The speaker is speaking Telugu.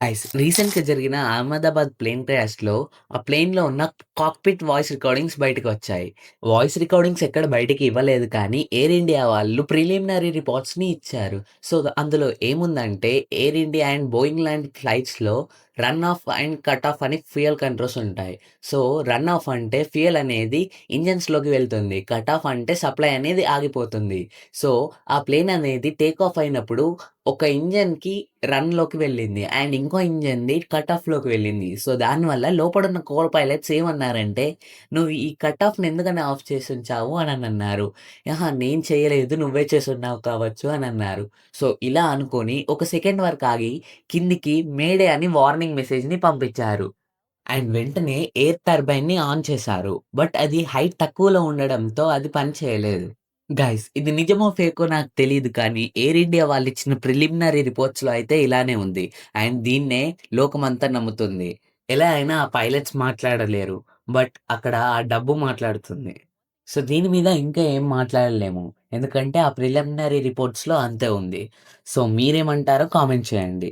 ఐస్ రీసెంట్‌గా జరిగిన అహ్మదాబాద్ ప్లేన్ క్రాష్‌లో ఆ ప్లేన్‌లో ఉన్న కాక్‌పిట్ వాయిస్ రికార్డింగ్స్ బయటకొచ్చాయి. వాయిస్ రికార్డింగ్స్ ఎక్కడ బయటికి ఇవ్వలేదు కానీ ఎయిర్ ఇండియా వాళ్ళు ప్రిలిమినరీ రిపోర్ట్స్‌ని ఇచ్చారు. సో, అందులో ఏముందంటే ఎయిర్ ఇండియా అండ్ బోయింగ్ లాంటి ఫ్లైట్స్‌లో run off and cut off అని ఫ్యూయల్ కంట్రోల్స్ ఉంటాయి. సో, రన్ ఆఫ్ అంటే ఫ్యూయల్ అనేది ఇంజన్స్లోకి వెళ్తుంది. కట్ ఆఫ్ అంటే సప్లై అనేది ఆగిపోతుంది. సో, ఆ ప్లేన్ అనేది టేక్ ఆఫ్ అయినప్పుడు ఒక ఇంజన్కి రన్‌లోకి వెళ్ళింది. అండ్ ఇంకో ఇంజన్ది కట్ ఆఫ్‌లోకి వెళ్ళింది. సో, దానివల్ల లోపడున్న కో పైలట్స్ ఏమన్నారంటే, "నువ్వు ఈ కట్ ఆఫ్‌ని ఎందుకని ఆఫ్ చేసి ఉంచావు అని అన్నారు "అహా! నేను చేయలేదు. నువ్వే చేసున్నావు కావచ్చు" అని అన్నారు సో, ఇలా అనుకొని ఒక సెకండ్ వరకు ఆగి కిందికి మేడే అని వార్నింగ్ మెసేజ్‌ని పంపించారు. అండ్ వెంటనే ఎయిర్ టర్బైన్‌ని ఆన్ చేశారు. బట్ అది హైట్ తక్కువలో ఉండడంతో అది పని చేయలేదు. గైస్ ఇది నిజమో ఫేకో నాకు తెలియదు కానీ ఎయిర్ ఇండియా వాళ్ళు ఇచ్చిన ప్రిలిమినరీ రిపోర్ట్స్‌లో అయితే ఇలానే ఉంది. అండ్ దీన్నే లోకమంతా నమ్ముతుంది. ఎలా అయినా ఆ పైలట్స్ మాట్లాడలేరు. బట్ అక్కడ ఆ డబ్బు మాట్లాడుతుంది. సో, దీని మీద ఇంకా ఏం మాట్లాడలేము. ఎందుకంటే ఆ ప్రిలిమినరీ రిపోర్ట్స్‌లో అంతే ఉంది. సో, మీరేమంటారో కామెంట్ చేయండి.